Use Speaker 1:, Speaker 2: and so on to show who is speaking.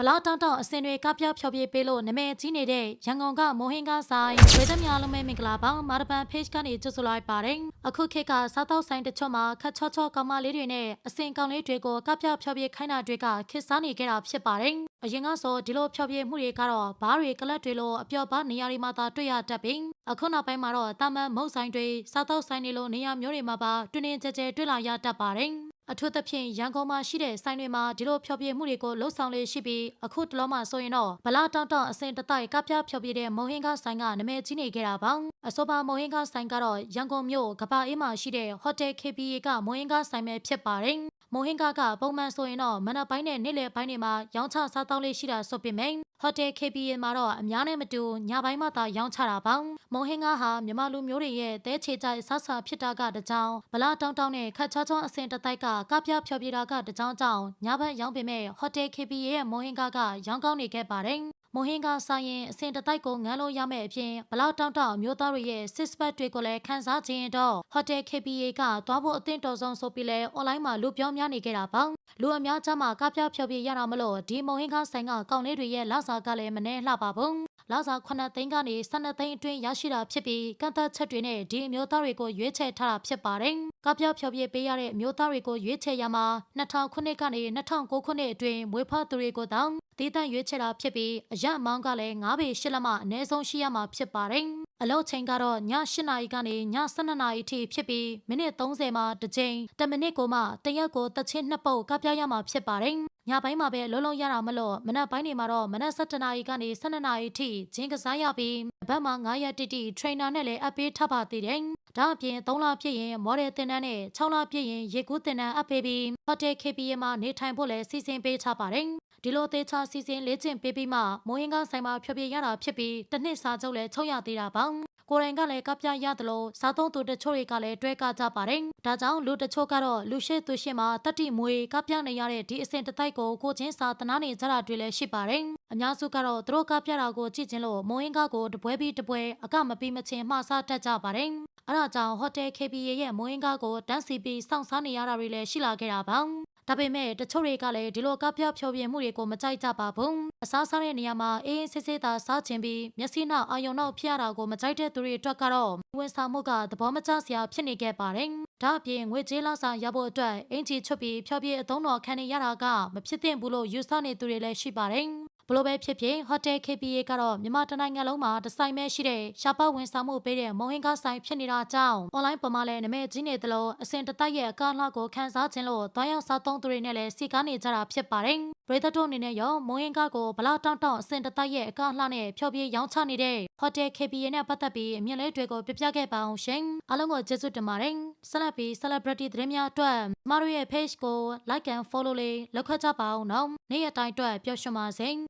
Speaker 1: ဗလာတောင်းတောင်းအစင်တွေကပြဖြောပြပေးလို့နာမည်ကြီးနေတဲ့ရန်ကုန်ကမိုဟင်ကဆိုင်ဝေဒမြလုံးမဲမင်္ဂလာပါမာရပန် page ကနေကြိုဆိုလိုက်ပါတယ်အခုခေတ်ကစားတော့ဆိုင်တချို့မှာခက်ချောချောကောင်မလေးတွေနဲ့အစင်ကောင်လေးတွေကိုကပြဖြောပြခိုင်းတာတွေကခစ်စားနေကြတာဖြစ်ပါတယ်အရင်ကဆိုဒီလိုဖြောပြမှုတွေကတော့ဘားတွေကလတ်တွေလိုအပျော်ပါနေရာတွေမှာသာတွေ့ရတတ်ပြီးအခုနောက်ပိုင်းမှာတော့တာမန်မုတ်ဆိုင်တွေစားတော့ဆိုင်တွေလိုနေရာမျိုးတွေမှာပါတွင်တွင်ကြဲကြဲတွေ့လာရတတ်ပါတယ် အထူးသဖြင့်ရန်ကုန်မှာရှိတဲ့ဆိုင်တွေမှာဒီလိုဖျော်ဖြေမှုတွေကိုလှုပ်ဆောင်လေးရှိပြီးအခုတလောမှဆိုရင်တော့ဗလာတောင်းတောင်းအစင်တတိုက်ကပြဖျော်ဖြေတဲ့မုံဟင်းကားဆိုင်ကနာမည်ကြီးနေခဲ့တာပါအဆိုပါမုံဟင်းကားဆိုင်ကတော့ရန်ကုန်မြို့ကပ္ပအေးမှာရှိတဲ့ Hotel KPA ကမုံဟင်းကားဆိုင်ပဲဖြစ်ပါတယ်မုံဟင်းကားကပုံမှန်ဆိုရင်တော့မနက်ပိုင်းနဲ့နေ့လယ်ပိုင်းတွေမှာရောင်းချစားတောင်းလေးရှိတာဆိုပေမ ယ့် Hotel KPA မှာတော့အများနဲ့မတူညပိုင်းမှသာရောင်းချတာပါမုံဟင်းကားဟာမြန်မာလူမျိုးတွေရဲ့တဲချေကြိုက်ဆဆဖြစ်တာကတကြောင်ဗလာတောင်းတောင်းနဲ့ခတ်ချောချောအစင်တတိုက်ကကပြဖျော်ဖြေတာကတကြောင်ကြောင့်ညဘက်ရောင်းပေမဲ့ Hotel KPA ရဲ့မုံဟင်းကားကရောင်းကောင်းနေခဲ့ပါတယ်မိုဟင်ကဆိုင်ရင်အစင်တတိုက်ကိုငန်းလို့ရမယ့်အပြင်ဘလောက်တောင်းတောင်းမျိုးသားတွေရဲ့ six pack တွေကိုလည်းခန်းစားခြင်းတော့ Hotel KPA ကသွားဖို့အသင့်တော်ဆုံးဆိုပြီးလဲ online မှာလူပြောများနေကြတာပေါ့ လူအများကြားမှာကပြဖြောပြရတာမလို့ဒီမိုဟင်ကဆိုင်ကကောင်လေးတွေရဲ့လောက်စာကလည်းမနှဲလှပါဘူးလောက်စာ9သိန်းကနေ12သိန်းအတွင်းရရှိတာဖြစ်ပြီးကန့်သက်ချက်တွေနဲ့ဒီအမျိုးသားတွေကိုရွေးချယ်ထားတာဖြစ်ပါတယ်ကပြဖြောပြပေးရတဲ့အမျိုးသားတွေကိုရွေးချယ်ရမှာ2000ခုနှစ်ကနေ2009ခုနှစ်အတွင်းမွေးဖွားသူတွေကိုတောင်း တည်တံ့ရွေးချယ်တာဖြစ်ပြီးအရအမောင်းကလည်း9ပေ8လက်မှအနည်းဆုံးရှိရမှာဖြစ်ပါတယ်။အလောက်ချိန်ကတော့ည8နာရီကနေည12နာရီထိဖြစ်ပြီးမိနစ်30မှာတစ်ချိန်10မိနစ်ကိုမှတရက်ကိုတစ်ချင်းနှစ်ပုတ်ကပြရမှာဖြစ်ပါတယ်။ညပိုင်းမှာပဲလုံးလုံးရတာမလို့မနက်ပိုင်းတွေမှာတော့မနက်7နာရီကနေ12နာရီထိဂျင်းကစားရပြီးဘက်မှာ9ရက်တိတိထရိနာနဲ့လည်းအပ်ပေးထပ်ပါသေးတယ်။ ဒါအပြင်3လပြည့်ရင်မော်ဒယ်တင်တန်းနဲ့6လပြည့်ရင်ရေကူးတင်တန်းအပ်ပေးပြီးဟိုတယ် KPA မှာနေထိုင်ဖို့လည်းစီစဉ်ပေးထားပါတယ်။ဒီလိုသေးချာစီစဉ်လေ့ကျင့်ပေးပြီးမှမိုးရင်ကဆိုင်မှာဖြောပြရတာဖြစ်ပြီးတစ်နှစ်စာချုပ်လည်းချုပ်ရသေးတာပေါ့ကိုရင်ကလည်းကပြရတယ်လို့စားသုံးသူတချို့တွေကလည်းတွဲကကြပါတယ်။ဒါကြောင့်လူတချို့ကတော့လူရှိသူရှိမှာတတိမွေကပြနေရတဲ့ဒီအစဉ်တတိုက်ကိုကိုချင်းစာတနာနေကြတာတွေလည်းရှိပါတယ်။အများစုကတော့သူတို့ကပြတာကိုကြည့်ချင်းလို့မိုးရင်ကကိုတပွဲပြီးတပွဲအကမပြီးမချင်းမှားစားတတ်ကြပါတယ်။ အဲဒါကြောင့်ဟိုတယ် KPA ရဲ့မိုးရင်ကကိုတန်းစီပြီးစောင့်စားနေရတာတွေလည်းရှိလာခဲ့တာပါ။ဒါပေမဲ့တချို့တွေကလည်းဒီလိုကပြဖြောပြမှုတွေကိုမကြိုက်ကြပါဘူးအစားစားတဲ့နေရာမှာအေးအေးဆေးဆေးသာစားချင်ပြီးမျက်စိနောက်အာယုံနောက်ဖျက်ရတာကိုမကြိုက်တဲ့သူတွေအတွက်ကတော့ဝန်ဆောင်မှုကသဘောမကျစရာဖြစ်နေခဲ့ပါတယ်ဒါအပြင်ငွေကြေးလောက်စာရဖို့အတွက်အင်ဂျီချွတ်ပြီးဖြောပြအသုံးတော်ခံနေရတာကမဖြစ်သင့်ဘူးလို့ယူဆနေသူတွေလည်းရှိပါတယ် ဘလို့ပဲဖြစ်ဖြစ် Hotel KPA ကတော့မြန်မာတနိုင်ငံလုံးမှာဒီဇိုင်းပဲရှိတဲ့ရှားပဝန်ဆောင်မှုပေးတဲ့မုံဟင်ကားဆိုင်ဖြစ်နေတာကြောင့် online ပေါ်မှာလည်းနာမည်ကြီးနေသလိုအစင်တတိုက်ရဲ့အကားလှကိုခန်းစားခြင်းလို့တွားရောက်စားသုံးသူတွေနဲ့လည်းစီကားနေကြတာဖြစ်ပါတယ်။ပရိသတ်တို့အနေနဲ့ရောမုံဟင်ကားကိုဗလာတောင်းတောင်းအစင်တတိုက်ရဲ့အကားလှနဲ့ဖျော်ပြရောင်းချနေတဲ့ Hotel KPA နဲ့ပတ်သက်ပြီးအမြင်လေးတွေကိုပြပြခဲ့ပါအောင်ရှင်။အားလုံးကိုကျေးဇူးတင်ပါတယ်။ဆက်လက်ပြီး celebrity သတင်းများအတွက်မတို့ရဲ့ page ကို like and follow လေးလုပ်ခတ်ကြပါအောင်နော်။နေ့ရက်တိုင်းအတွက်ပျော်ရွှင်ပါစေ။